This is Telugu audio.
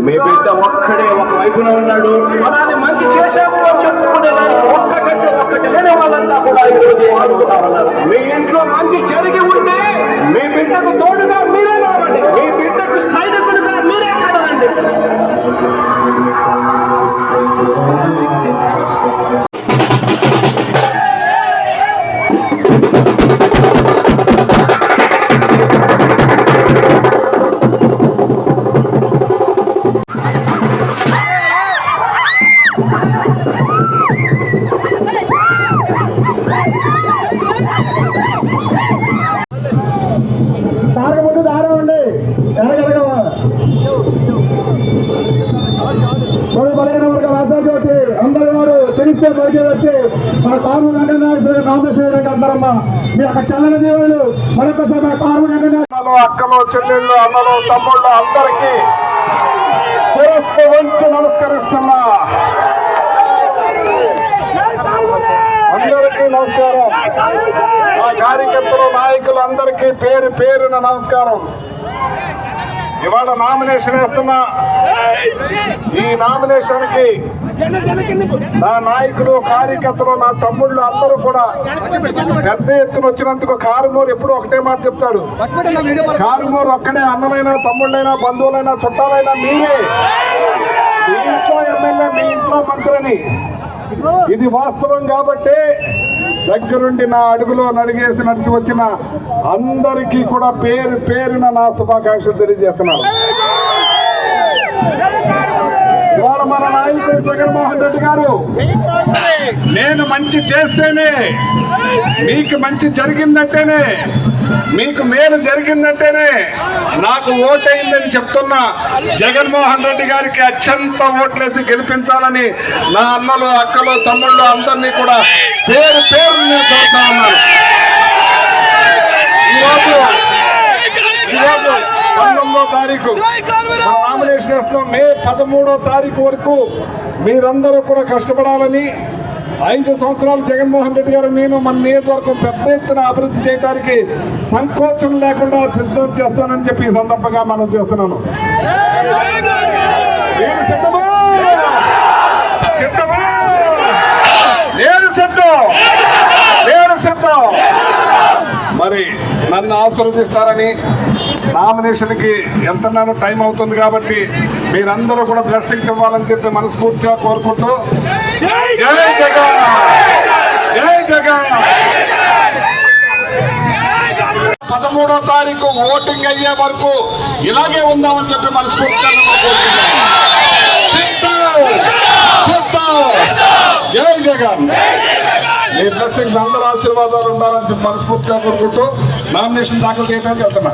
బిడ్డ ఒక్కడే ఒక వైపున ఉన్నాడు. అలానే మంచి చేశాము అని చెప్పుకునేదానికి ఒక్కటంటే ఒక్కటి. లేని వాళ్ళంతా కూడా ఈ రోజు ఏమనుకుంటా ఉన్నారు. మీ ఇంట్లో మంచి జరిగి ఉంటే మీ బిడ్డకు తోడుగా వారు బయట వచ్చి మన కారు వెంకటనాథ రామేశ్వర అందరమ్మ మీ యొక్క చల్లని దేవుడు మరొకసారి మన కారు వెంకటనాథ అక్కలు చెల్లెళ్ళు అన్నలు తమ్ముళ్ళు అందరికీ శిరస్సు వంచి నమస్కరిస్తున్నా. అందరికీ నమస్కారం. మా కార్యకర్తలు నాయకులు అందరికీ పేరు పేరున నమస్కారం. ఇవాళ నామినేషన్ వేస్తున్నా. ఈ నామినేషన్కి నా నాయకులు కార్యకర్తలు నా తమ్ముళ్ళు అందరూ కూడా పెద్ద ఎత్తున వచ్చినందుకు కారుమూరు ఎప్పుడు ఒకటే మాట చెప్తాడు. కారుమూరు ఒక్కడే అన్నమైనా తమ్ముళ్ళైనా బంధువులైనా చుట్టాలైనా మీరే. మీ ఇంట్లో ఎమ్మెల్యే మీ ఇంట్లో మంత్రిని. ఇది వాస్తవం కాబట్టి దగ్గరుండి నా అడుగులో నడిగేసి నడిచి వచ్చిన అందరికీ కూడా పేరు పేరున నా శుభాకాంక్షలు తెలియజేస్తున్నాను. ఇవాళ మన నాయకుడు జగన్మోహన్ రెడ్డి గారు నేను మంచి చేస్తేనే మీకు మంచి జరిగిందంటేనే మీకు మేలు జరిగిందంటేనే నాకు ఓటైందని చెప్తున్నా జగన్మోహన్ రెడ్డి గారికి అత్యంత ఓట్లేసి గెలిపించాలని నా అన్నలు అక్కలు తమ్ముళ్ళు అందరినీ కూడా పేరు పేరు నేను కోరుతా ఉన్నాను. ఈరోజు ఈరోజు పంతొమ్మిదో తారీఖు నామినేషన్ వేస్తున్నాం మే పదమూడో తారీఖు వరకు మీరందరూ కూడా కష్టపడాలని ఐదు సంవత్సరాలు జగన్మోహన్ రెడ్డి గారు నేను మన నియోజకవర్గం పెద్ద ఎత్తున అభివృద్ధి చేయడానికి సంకోచం లేకుండా సిద్ధం చేస్తానని చెప్పి ఈ సందర్భంగా మనం చేస్తున్నాను. నేను సిద్ధం. నేను సిద్ధం. మరి నన్ను ఆశీర్వదిస్తారని నామినేషన్కి ఎంత నన్ను టైం అవుతుంది కాబట్టి మీరందరూ కూడా బ్లెస్సింగ్స్ ఇవ్వాలని చెప్పి మనస్ఫూర్తిగా కోరుకుంటూ జై జగన్! జై జగన్! పదమూడో తారీఖు ఓటింగ్ అయ్యే వరకు ఇలాగే ఉందామని చెప్పి మనస్ఫూర్తిగా! జై జగన్! మీ బ్లెస్సింగ్స్ అందరూ ఆశీర్వాదాలు ఉండాలని చెప్పి మనస్ఫూర్తిగా కోరుకుంటూ నామినేషన్ దాఖలు చేయడానికి వెళ్తున్నా.